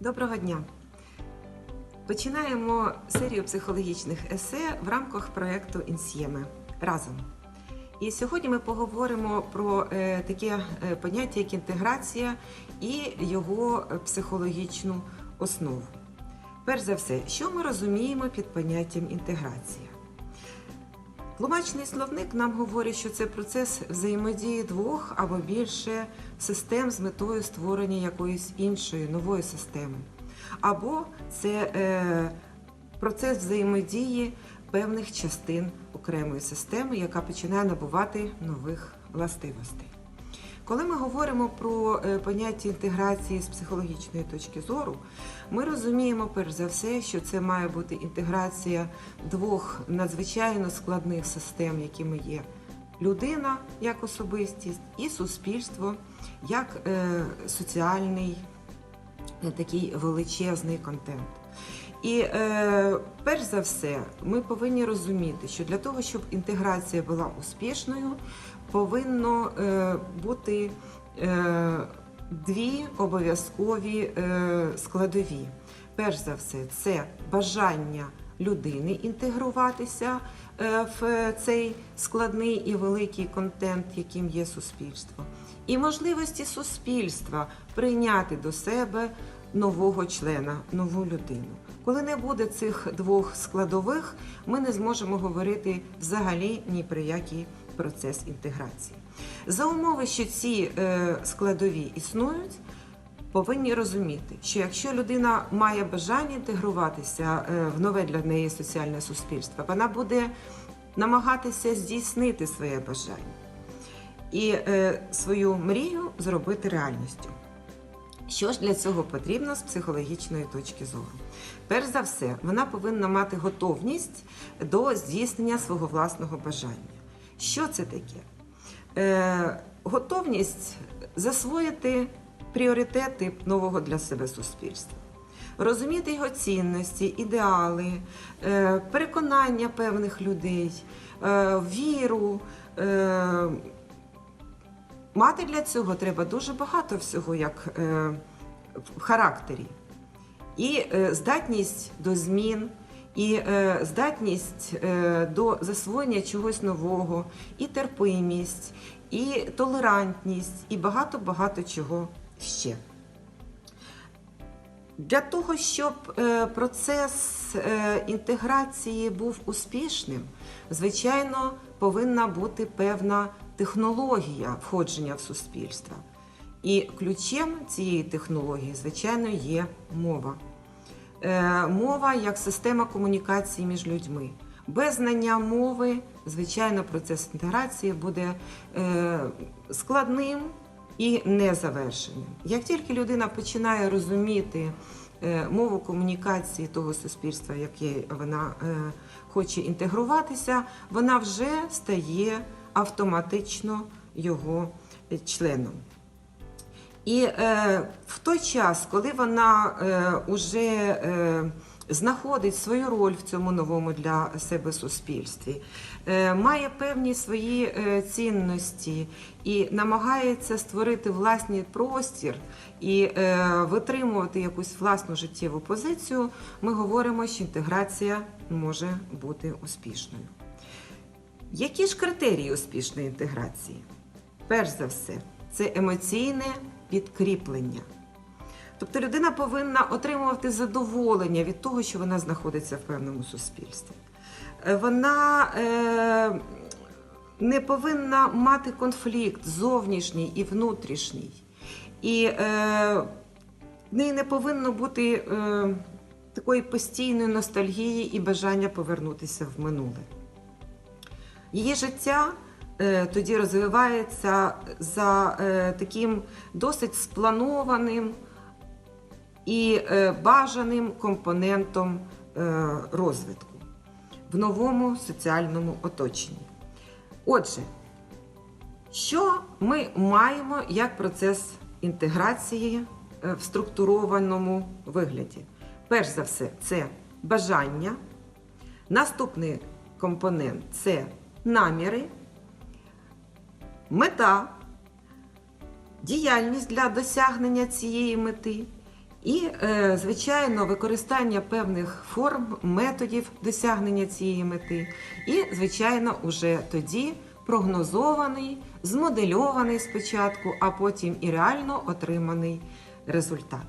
Доброго дня! Починаємо серію психологічних есе в рамках проєкту Інсьєме разом. І сьогодні ми поговоримо про е, таке е, поняття, як інтеграція і його психологічну основу. Перш за все, що ми розуміємо під поняттям інтеграція? Тлумачний словник нам говорить, що це процес взаємодії двох або більше систем з метою створення якоїсь іншої нової системи. Або це е, процес взаємодії певних частин окремої системи, яка починає набувати нових властивостей. Коли ми говоримо про е, поняття інтеграції з психологічної точки зору, ми розуміємо перш за все, що це має бути інтеграція двох надзвичайно складних систем, якими є людина як особистість, і суспільство як е, соціальний такий величезний контент. І е, перш за все, ми повинні розуміти, що для того, щоб інтеграція була успішною, повинно е, бути е, дві обов'язкові е, складові. Перш за все, це бажання людини інтегруватися е, в цей складний і великий контент, яким є суспільство, і можливості суспільства прийняти до себе нового члена, нову людину. Коли не буде цих двох складових, ми не зможемо говорити взагалі ні про який процес інтеграції. За умови, що ці е, складові існують, повинні розуміти, що якщо людина має бажання інтегруватися е, в нове для неї соціальне суспільство, вона буде намагатися здійснити своє бажання і е, свою мрію зробити реальністю. Що ж для цього потрібно з психологічної точки зору? Перш за все, вона повинна мати готовність до здійснення свого власного бажання. Що це таке? Е, готовність засвоїти пріоритети нового для себе суспільства, розуміти його цінності, ідеали, е, переконання певних людей, е, віру. Е, Мати для цього треба дуже багато всього, як е, в характері. І е, здатність до змін, і е, здатність е, до засвоєння чогось нового, і терпимість, і толерантність, і багато-багато чого ще. Для того, щоб е, процес е, інтеграції був успішним, звичайно, повинна бути певна технологія входження в суспільство. І ключем цієї технології, звичайно, є мова. Е, Мова як система комунікації між людьми. Без знання мови, звичайно, процес інтеграції буде е, складним і незавершеним. Як тільки людина починає розуміти е, мову комунікації того суспільства, в яке вона хоче інтегруватися, вона вже стає автоматично його членом. І е, в той час, коли вона е, уже е, знаходить свою роль в цьому новому для себе суспільстві, е, має певні свої е, цінності і намагається створити власний простір і е, витримувати якусь власну життєву позицію, ми говоримо, що інтеграція може бути успішною. Які ж критерії успішної інтеграції? Перш за все, це емоційне підкріплення. Тобто людина повинна отримувати задоволення від того, що вона знаходиться в певному суспільстві. Е, Вона е, не повинна мати конфлікт зовнішній і внутрішній. І е, в неї не повинно бути е, такої постійної ностальгії і бажання повернутися в минуле. Її життя е, тоді розвивається за е, таким досить спланованим і е, бажаним компонентом розвитку в новому соціальному оточенні. Отже, що ми маємо як процес інтеграції в структурованому вигляді? Перш за все, це бажання. Наступний компонент це наміри, мета, діяльність для досягнення цієї мети І, е, звичайно, використання певних форм, методів досягнення цієї мети. І, звичайно, уже тоді прогнозований, змодельований спочатку, а потім і реально отриманий результат.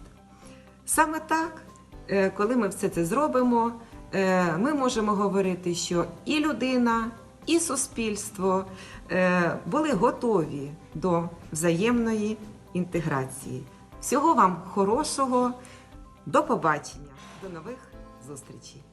Саме так, е, коли ми все це зробимо, е, ми можемо говорити, що і людина, і суспільство е, були готові до взаємної інтеграції. Всього вам хорошого, до побачення, до нових зустрічей!